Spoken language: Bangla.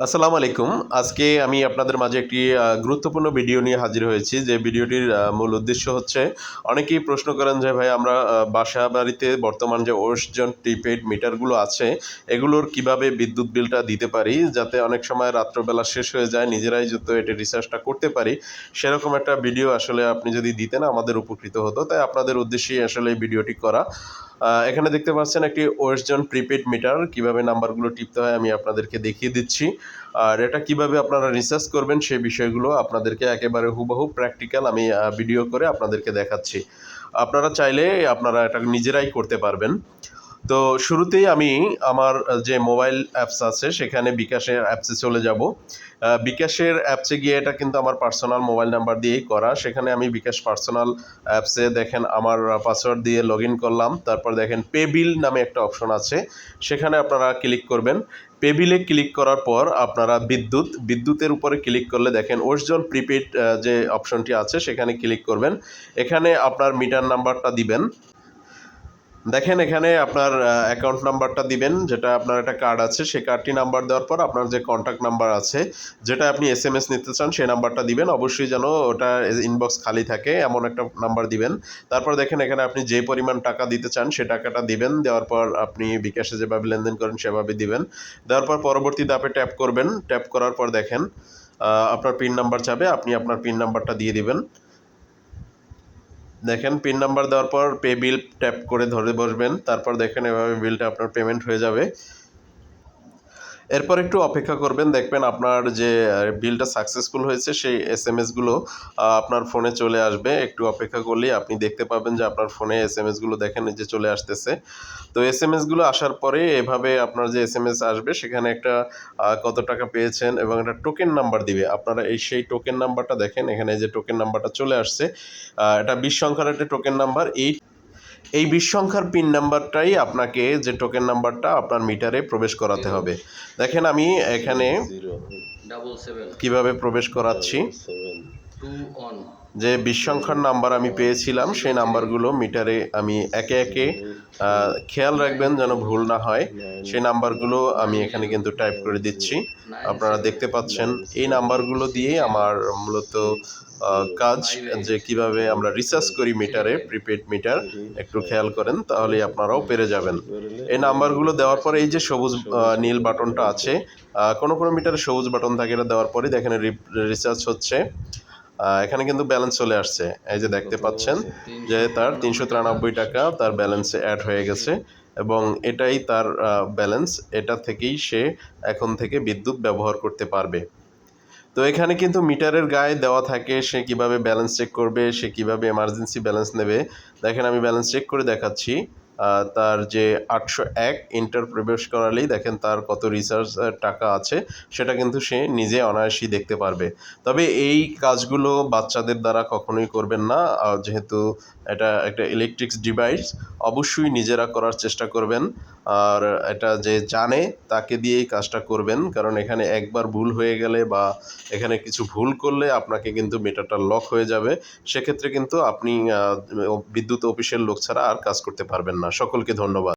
আসসালামু আলাইকুম। আজকে আমি আপনাদের মাঝে একটি গুরুত্বপূর্ণ ভিডিও নিয়ে হাজির হয়েছি। যে ভিডিওটির মূল উদ্দেশ্য হচ্ছে, অনেকেই প্রশ্ন করেন যে, ভাই, আমরা বাসা বাড়িতে বর্তমান যে ওয়েস্টজন প্রিপেড মিটারগুলো আছে, এগুলোর কীভাবে বিদ্যুৎ বিলটা দিতে পারি যাতে অনেক সময় রাত্রবেলা শেষ হয়ে যায়, নিজেরাই যত এটা রিসার্চটা করতে পারি? সেরকম একটা ভিডিও আসলে আপনি যদি দিতেন, আমাদের উপকৃত হতো। তাই আপনাদের উদ্দেশ্যেই আসলে এই ভিডিওটি করা। এখানে দেখতে পাচ্ছেন একটি ওয়েস্টজন প্রিপেড মিটার। কীভাবে নাম্বারগুলো টিপতে হয় আমি আপনাদেরকে দেখিয়ে দিচ্ছি। আর এটা কীভাবে আপনারা রিসার্চ করবেন সেই বিষয়গুলো আপনাদেরকে একেবারে হুবহু প্র্যাকটিক্যাল আমি ভিডিও করে আপনাদেরকে দেখাচ্ছি। আপনারা চাইলে আপনারা এটা নিজেরাই করতে পারবেন। তো শুরুতেই আমি আমার যে মোবাইল অ্যাপস আছে, সেখানে বিকাশের অ্যাপসে চলে যাব। বিকাশের অ্যাপসে গিয়ে এটা কিন্তু আমার পার্সোনাল মোবাইল নাম্বার দিয়েই করা। সেখানে আমি বিকাশ পার্সোনাল অ্যাপসে দেখেন আমার পাসওয়ার্ড দিয়ে লগ করলাম। তারপর দেখেন পে বিল নামে একটা অপশন আছে। সেখানে আপনারা ক্লিক করবেন। পে বিলে ক্লিক করার পর আপনারা বিদ্যুৎ, বিদ্যুতের উপরে ক্লিক করলে দেখেন ওয়েস্টজন প্রিপেড যে অপশনটি আছে, সেখানে ক্লিক করবেন। এখানে আপনার মিটার নাম্বারটা দিবেন। দেখেন, এখানে আপনার অ্যাকাউন্ট নাম্বারটা দিবেন, যেটা আপনার একটা কার্ড আছে, সেই কার্ডটি নাম্বার দেওয়ার পর আপনার যে কন্ট্যাক্ট নাম্বার আছে, যেটা আপনি এস এম এস নিতে চান, সেই নাম্বারটা দিবেন। অবশ্যই যেন ওটা ইনবক্স খালি থাকে, এমন একটা নাম্বার দিবেন। তারপর দেখেন, এখানে আপনি যে পরিমাণ টাকা দিতে চান, সে টাকাটা দিবেন। দেওয়ার পর আপনি বিকাশে যেভাবে লেনদেন করেন, সেভাবে দিবেন। দেওয়ার পর পরবর্তী ধাপে ট্যাপ করবেন। ট্যাপ করার পর দেখেন আপনার পিন নাম্বার চাবে আপনি আপনার পিন নাম্বারটা দিয়ে দিবেন। দেখেন পিন নাম্বার দেওয়ার পর পে বিল ট্যাপ করে ধরে বসবেন, তারপর দেখেন এভাবে বিলটা আপনার পেমেন্ট হয়ে যাবে। এরপর একটু অপেক্ষা করবেন, দেখবেন আপনার যে বিলটা সাকসেসফুল হয়েছে সেই এস এম এসগুলো আপনার ফোনে চলে আসবে। একটু অপেক্ষা করলেই আপনি দেখতে পাবেন যে আপনার ফোনে এস এম এসগুলো দেখেন যে চলে আসতেছে। তো এস এম এসগুলো আসার পরে এভাবে আপনার যে এস এম এস আসবে, সেখানে একটা কত টাকা পেয়েছেন এবং একটা টোকেন নাম্বার দিবে। আপনারা এই সেই টোকেন নাম্বারটা দেখেন, এখানে যে টোকেন নাম্বারটা চলে আসছে এটা বিশ সংখ্যার একটা টোকেন নাম্বার এই এই বিশ সংখ্যার পিন নাম্বারটাই আপনাকে যে টোকেন নাম্বারটা আপনার মিটারে প্রবেশ করাতে হবে। দেখেন আমি এখানে কীভাবে প্রবেশ করাচ্ছি। যে বিশ নাম্বার আমি পেয়েছিলাম, সেই নাম্বারগুলো মিটারে আমি একে একে খেয়াল রাখবেন যেন ভুল না হয়। সেই নাম্বারগুলো আমি এখানে কিন্তু টাইপ করে দিচ্ছি। আপনারা দেখতে পাচ্ছেন, এই নাম্বারগুলো দিয়ে আমার মূলত কাজ যে কীভাবে আমরা রিসার্চ করি মিটারে প্রিপেড মিটার, একটু খেয়াল করেন, তাহলেই আপনারাও পেরে যাবেন। এই নাম্বারগুলো দেওয়ার পরে এই যে সবুজ নীল বাটনটা আছে কোনো কোনো মিটারে সবুজ বাটন থাকে, এটা দেওয়ার পরে দেখেন রিসার্চ হচ্ছে। এখানে কিন্তু ব্যালেন্স চলে আসছে। এই যে দেখতে পাচ্ছেন যে তার তিনশো তিরানব্বই টাকা। তার ব্যালেন্সে অ্যাড হয়ে গেছে এবং এটাই তার ব্যালেন্স এটা থেকেই সে এখন থেকে বিদ্যুৎ ব্যবহার করতে পারবে। তো এখানে কিন্তু মিটারের গায়ে দেওয়া থাকে সে কীভাবে ব্যালেন্স চেক করবে সে কীভাবে এমার্জেন্সি ব্যালেন্স নেবে। দেখেন আমি ব্যালেন্স চেক করে দেখাচ্ছি। তার যে আটশো এক ইন্টার প্রবেশ করালেই দেখেন তার কত রিচার্জ টাকা আছে, সেটা কিন্তু সে নিজে অনায়াসই দেখতে পারবে। তবে এই কাজগুলো বাচ্চাদের দ্বারা কখনোই করবেন না। যেহেতু এটা একটা ইলেকট্রিক্স ডিভাইস অবশ্যই নিজেরা করার চেষ্টা করবেন। আর এটা যে জানে, তাকে দিয়েই কাজটা করবেন। কারণ এখানে একবার ভুল হয়ে গেলে বা এখানে কিছু ভুল করলে আপনাকে কিন্তু মিটারটা লক হয়ে যাবে। সেক্ষেত্রে কিন্তু আপনি বিদ্যুৎ অফিসের লোক ছাড়া আর কাজ করতে পারবেন না। সকলকে ধন্যবাদ।